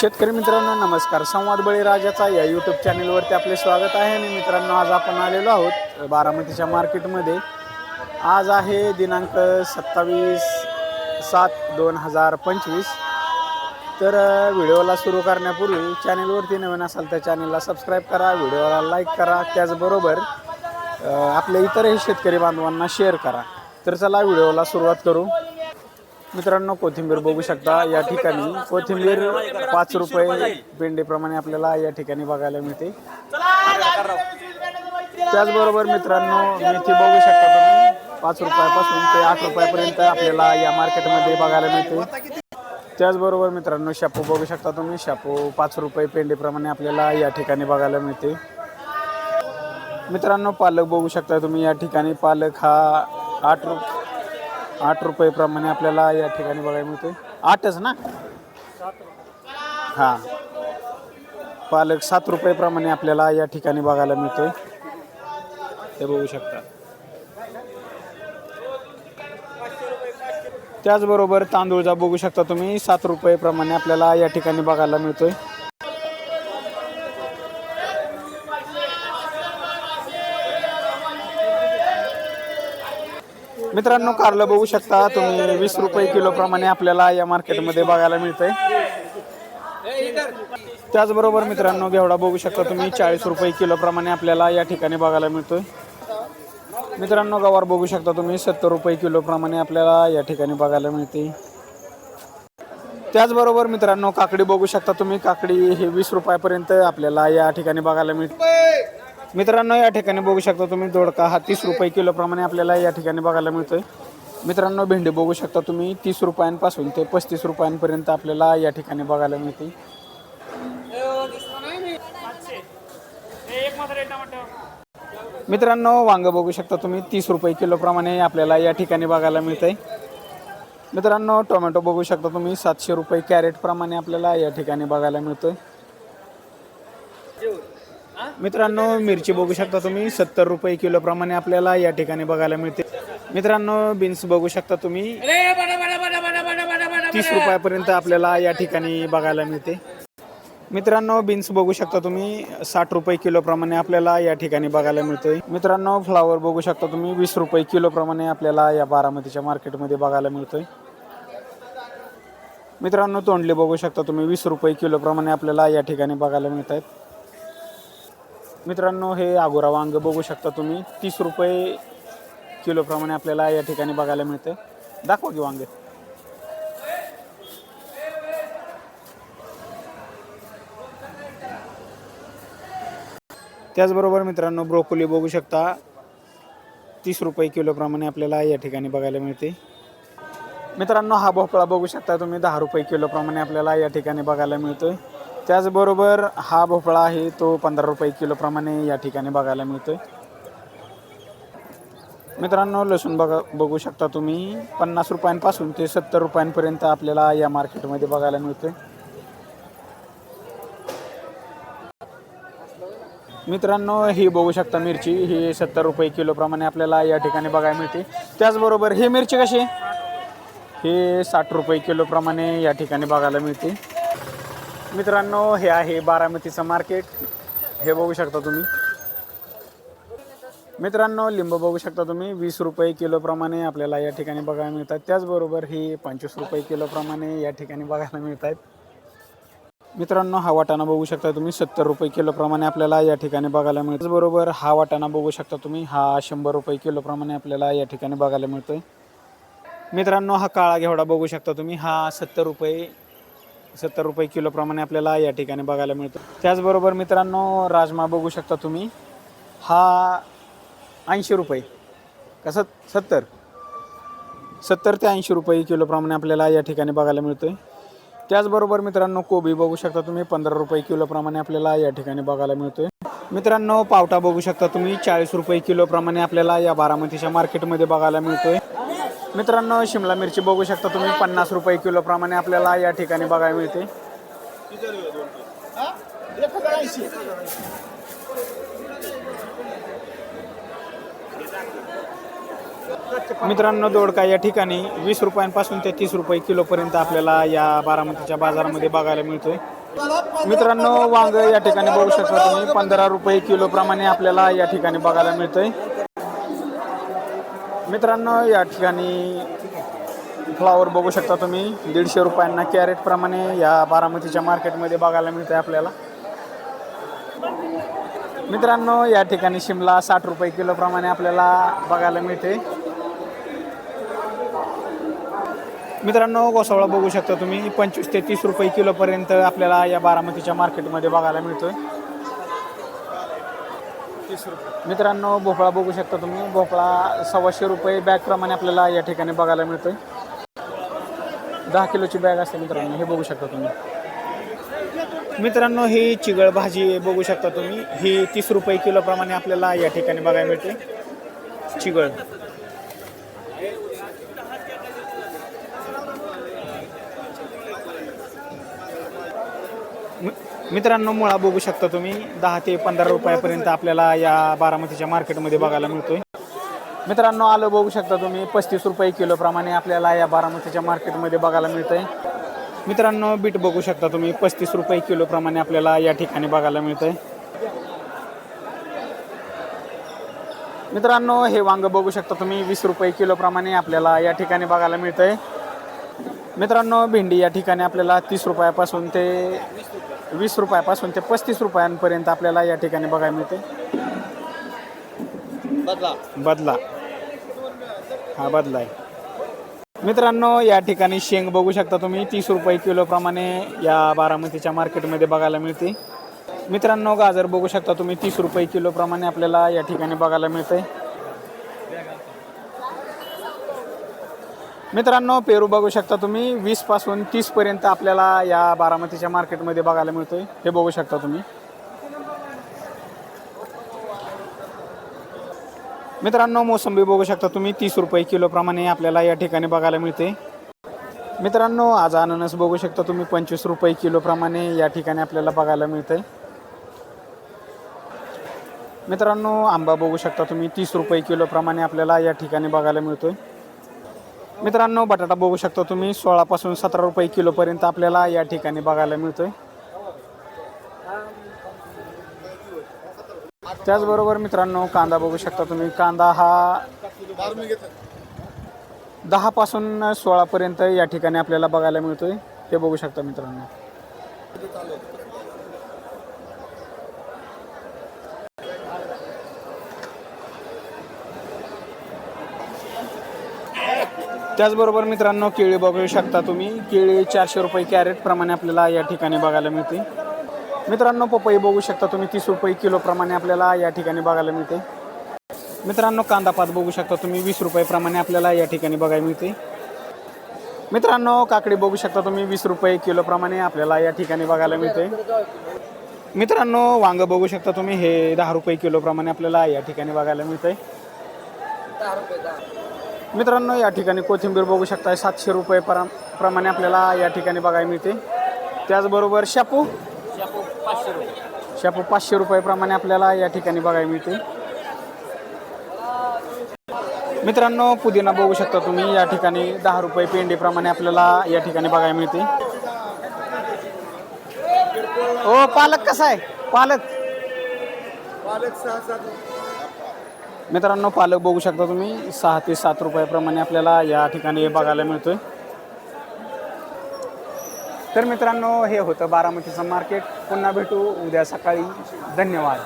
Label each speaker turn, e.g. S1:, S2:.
S1: शेतकरी मित्रांनो नमस्कार. संवाद बळीराजाचा या यूट्यूब चॅनलवरती आपले स्वागत आहे. आणि मित्रांनो आज आपण आलेलो आहोत बारामतीच्या मार्केटमध्ये. आज आहे दिनांक सत्तावीस सात दोन हजार पंचवीस. तर व्हिडिओला सुरू करण्यापूर्वी चॅनलवरती नवीन असाल तर चॅनलला सबस्क्राईब करा व्हिडिओला लाईक करा. त्याचबरोबर आपल्या इतरही शेतकरी बांधवांना शेअर करा. तर चला व्हिडिओला सुरुवात करू. मित्रांनो कोथिंबीर बघू शकता या ठिकाणी. कोथिंबीर पाच रुपये पेंडीप्रमाणे आपल्याला या ठिकाणी बघायला मिळते. त्याचबरोबर मित्रांनो मेथी बघू शकता तुम्ही. पाच रुपयापासून ते आठ रुपयापर्यंत आपल्याला या मार्केटमध्ये बघायला मिळते. त्याचबरोबर मित्रांनो शापू बघू शकता तुम्ही. शापू पाच रुपये पेंडीप्रमाणे आपल्याला या ठिकाणी बघायला मिळते. मित्रांनो पालक बघू शकता तुम्ही. या ठिकाणी पालक हा आठ रुपये आठ रुपयेप्रमाणे आपल्याला या ठिकाणी बघायला मिळते आठच ना? हां. पालक सात रुपयेप्रमाणे आपल्याला या ठिकाणी बघायला मिळतोय. हे बघू शकता. त्याचबरोबर तांदूळचा बघू शकता तुम्ही. सात रुपयेप्रमाणे आपल्याला या ठिकाणी बघायला मिळतोय. मित्रांनो कारलं बघू शकता तुम्ही वीस रुपये किलो प्रमाणे आपल्याला या मार्केटमध्ये बघायला मिळतंय. त्याचबरोबर मित्रांनो घेवडा बघू शकता तुम्ही चाळीस रुपये किलो प्रमाणे आपल्याला या ठिकाणी बघायला मिळतोय. मित्रांनो गवार बघू शकता तुम्ही सत्तर रुपये किलो प्रमाणे आपल्याला या ठिकाणी बघायला मिळते त्याचबरोबर मित्रांनो काकडी बघू शकता तुम्ही काकडी हे वीस रुपयापर्यंत आपल्याला या ठिकाणी बघायला मिळते मित्रांनो या ठिकाणी बघू शकता तुम्ही दोडका हा तीस रुपये किलोप्रमाणे आपल्याला या ठिकाणी बघायला मिळतोय. मित्रांनो भेंडी बघू शकता तुम्ही तीस रुपयांपासून ते पस्तीस रुपयांपर्यंत आपल्याला या ठिकाणी बघायला मिळते. मित्रांनो वांगं बघू शकता तुम्ही तीस रुपये किलोप्रमाणे आपल्याला या ठिकाणी बघायला मिळतंय. मित्रांनो टोमॅटो बघू शकता तुम्ही सातशे रुपये कॅरेटप्रमाणे आपल्याला या ठिकाणी बघायला मिळतोय. मित्रांनो मिरची बघू शकता तुम्ही. सत्तर रुपये किलो प्रमाणे आपल्याला या ठिकाणी बघायला मिळते. मित्रांनो बीन्स बघू शकता तुम्ही. तीस रुपयापर्यंत आपल्याला या ठिकाणी बघायला मिळते. मित्रांनो बीन्स बघू शकता तुम्ही. साठ रुपये किलो प्रमाणे आपल्याला या ठिकाणी बघायला मिळते. मित्रांनो फ्लावर बघू शकता तुम्ही. वीस रुपये किलो प्रमाणे आपल्याला या बारामतीच्या मार्केटमध्ये बघायला मिळतोय. मित्रांनो तोंडले बघू शकता तुम्ही. वीस रुपये किलो प्रमाणे आपल्याला या ठिकाणी बघायला मिळत आहेत मित्रांनो हे आगोरा वांग बघू शकता तुम्ही. तीस रुपये किलोप्रमाणे आपल्याला या ठिकाणी बघायला मिळते दाखवा की वांगे. त्याचबरोबर मित्रांनो ब्रोकोली बघू शकता. तीस रुपये किलोप्रमाणे आपल्याला या ठिकाणी बघायला मिळते मित्रांनो हा भोपळा बघू शकता तुम्ही. दहा रुपये किलोप्रमाणे आपल्याला या ठिकाणी बघायला मिळतोय. त्याचबरोबर हा भोपळा आहे तो पंधरा रुपये किलोप्रमाणे या ठिकाणी बघायला मिळतोय. मित्रांनो लसूण बघा बघू शकता तुम्ही. पन्नास रुपयांपासून ते सत्तर रुपयांपर्यंत आपल्याला या मार्केटमध्ये बघायला मिळतोय. मित्रांनो ही बघू शकता मिरची. ही सत्तर रुपये किलोप्रमाणे आपल्याला या ठिकाणी बघायला मिळते. त्याचबरोबर ही मिरची कशी? आहे? हे साठ रुपये किलोप्रमाणे या ठिकाणी बघायला मिळते. मित्रांनो हे आहे बारामतीचं मार्केट. हे बघू शकता तुम्ही. मित्रांनो लिंब बघू शकता तुम्ही. वीस रुपये किलोप्रमाणे आपल्याला या ठिकाणी बघायला मिळतात. त्याचबरोबर ही पंचवीस रुपये किलोप्रमाणे या ठिकाणी बघायला मिळत आहेत मित्रांनो हा वाटाणा बघू शकता तुम्ही. सत्तर रुपये किलोप्रमाणे आपल्याला या ठिकाणी बघायला मिळतो. त्याचबरोबर हा वाटाणा बघू शकता तुम्ही. हा शंभर रुपये किलोप्रमाणे आपल्याला या ठिकाणी बघायला मिळतोय. मित्रांनो हा काळा घेवडा बघू शकता तुम्ही. हा सत्तर रुपये सत्तर रुपये किलोप्रमाणे आपल्याला या ठिकाणी बघायला मिळतो. त्याचबरोबर मित्रांनो राजमा बघू शकता तुम्ही. हा ऐंशी रुपये. कसं सत्तर? सत्तर ते ऐंशी रुपये किलोप्रमाणे आपल्याला या ठिकाणी बघायला मिळतो आहे त्याचबरोबर मित्रांनो कोबी बघू शकता तुम्ही. पंधरा रुपये किलोप्रमाणे आपल्याला या ठिकाणी बघायला मिळतो आहे मित्रांनो पावटा बघू शकता तुम्ही. चाळीस रुपये किलोप्रमाणे आपल्याला या बारामतीच्या मार्केटमध्ये बघायला मिळतो आहे मित्रांनो शिमला मिरची बघू शकता तुम्ही. पन्नास रुपये किलो प्रमाणे आपल्याला या ठिकाणी बघायला मिळते. मित्रांनो दोडका या ठिकाणी वीस रुपयांपासून ते तीस रुपये किलोपर्यंत आपल्याला या बारामतीच्या बाजारामध्ये बघायला मिळतोय. मित्रांनो वांग या ठिकाणी बघू शकता तुम्ही. पंधरा रुपये किलो प्रमाणे आपल्याला या ठिकाणी बघायला मिळतंय. मित्रांनो या ठिकाणी फ्लावर बघू शकता तुम्ही. दीडशे रुपयांना कॅरेट प्रमाणे या बारामतीच्या मार्केटमध्ये बघायला मिळते आपल्याला. मित्रांनो या ठिकाणी शिमला साठ रुपये किलो प्रमाणे आपल्याला बघायला मिळते मित्रांनो गोसावळा बघू शकता तुम्ही. पंचवीस ते तीस रुपये किलोपर्यंत आपल्याला या बारामतीच्या मार्केटमध्ये बघायला मिळतोय. मित्रांनो भोपळा बघू शकता तुम्ही. भोपळा सव्वाशे रुपये बॅग प्रमाणे आपल्याला या ठिकाणी बघायला मिळतोय. दहा किलोची बॅग असते मित्रांनो हे बघू शकता तुम्ही. मित्रांनो ही चिगळ भाजी बघू शकता तुम्ही. ही तीस रुपये किलो प्रमाणे आपल्याला या ठिकाणी बघायला मिळते. चिगळ. मि- मित्रांनो मुळा बघू शकता तुम्ही. दहा ते पंधरा रुपयापर्यंत आपल्याला या बारामतीच्या मार्केटमध्ये बघायला मिळतोय. मित्रांनो आलं बघू शकता तुम्ही. पस्तीस रुपये किलोप्रमाणे आपल्याला या बारामतीच्या मार्केटमध्ये बघायला मिळतंय. मित्रांनो बीट बघू शकता तुम्ही. पस्तीस रुपये किलोप्रमाणे आपल्याला या ठिकाणी बघायला मिळतंय. मित्रांनो हे वांग बघू शकता तुम्ही. वीस रुपये किलोप्रमाणे आपल्याला या ठिकाणी बघायला मिळतंय. मित्रांनो भेंडी या ठिकाणी आपल्याला तीस रुपयापासून ते वीस रुपयापासून ते पस्तीस रुपयांपर्यंत आपल्याला या ठिकाणी बघायला मिळते. बदला. हा बदला आहे. मित्रांनो या ठिकाणी शेंग बघू शकता तुम्ही. तीस रुपये किलो प्रमाणे या बारामतीच्या मार्केटमध्ये बघायला मिळते. मित्रांनो गाजर बघू शकता तुम्ही. तीस रुपये किलो प्रमाणे आपल्याला या ठिकाणी बघायला मिळते. मित्रांनो पेरू बघू शकता तुम्ही. वीसपासून तीस पर्यंत आपल्याला या बारामतीच्या मार्केटमध्ये बघायला मिळतोय. हे बघू शकता तुम्ही. मित्रांनो मोसंबी बघू शकता तुम्ही. तीस रुपये किलोप्रमाणे आपल्याला या ठिकाणी बघायला मिळते मित्रांनो आज अननस बघू शकता तुम्ही. पंचवीस रुपये किलोप्रमाणे या ठिकाणी आपल्याला बघायला मिळते मित्रांनो आंबा बघू शकता तुम्ही. तीस रुपये किलोप्रमाणे आपल्याला या ठिकाणी बघायला मिळतोय. मित्रांनो बटाटा बघू शकता तुम्ही. सोळापासून सतरा रुपये किलोपर्यंत आपल्याला या ठिकाणी बघायला मिळतोय. त्याचबरोबर मित्रांनो कांदा बघू शकता तुम्ही. कांदा हा दहा पासून सोळापर्यंत या ठिकाणी आपल्याला बघायला मिळतोय. हे बघू शकता मित्रांनो. त्याचबरोबर मित्रांनो केळी बघू शकता तुम्ही. केळी चारशे रुपये कॅरेट प्रमाणे आपल्याला या ठिकाणी बघायला मिळते. मित्रांनो पपई बघू शकता तुम्ही. तीस रुपये किलो प्रमाणे आपल्याला या ठिकाणी बघायला मिळते. मित्रांनो कांदा पात बघू शकता तुम्ही. वीस रुपये प्रमाणे आपल्याला या ठिकाणी बघायला मिळते. मित्रांनो काकडी बघू शकता तुम्ही. वीस रुपये किलो प्रमाणे आपल्याला या ठिकाणी बघायला मिळते. मित्रांनो वांग बघू शकता तुम्ही. हे दहा रुपये किलो प्रमाणे आपल्याला या ठिकाणी बघायला मिळते. मित्रांनो या ठिकाणी कोथिंबीर बघू शकता सातशे रुपये परा प्रमाणे आपल्याला या ठिकाणी बघायला मिळते. त्याचबरोबर शापू. शापू पाचशे रुपये. प्रमाणे आपल्याला या ठिकाणी बघायला मिळते. मित्रांनो पुदिना बघू शकता तुम्ही या ठिकाणी दहा रुपये पेंडीप्रमाणे आपल्याला या ठिकाणी बघायला मिळते. ओ पालक कसा आहे? पालक. मित्रांनो पालक बघू शकता तुम्ही सहा ते सात रुपयाप्रमाणे आपल्याला या ठिकाणी बघायला मिळतोय. तर मित्रांनो हे होतं बारामतीचं मार्केट. पुन्हा भेटू उद्या सकाळी. धन्यवाद.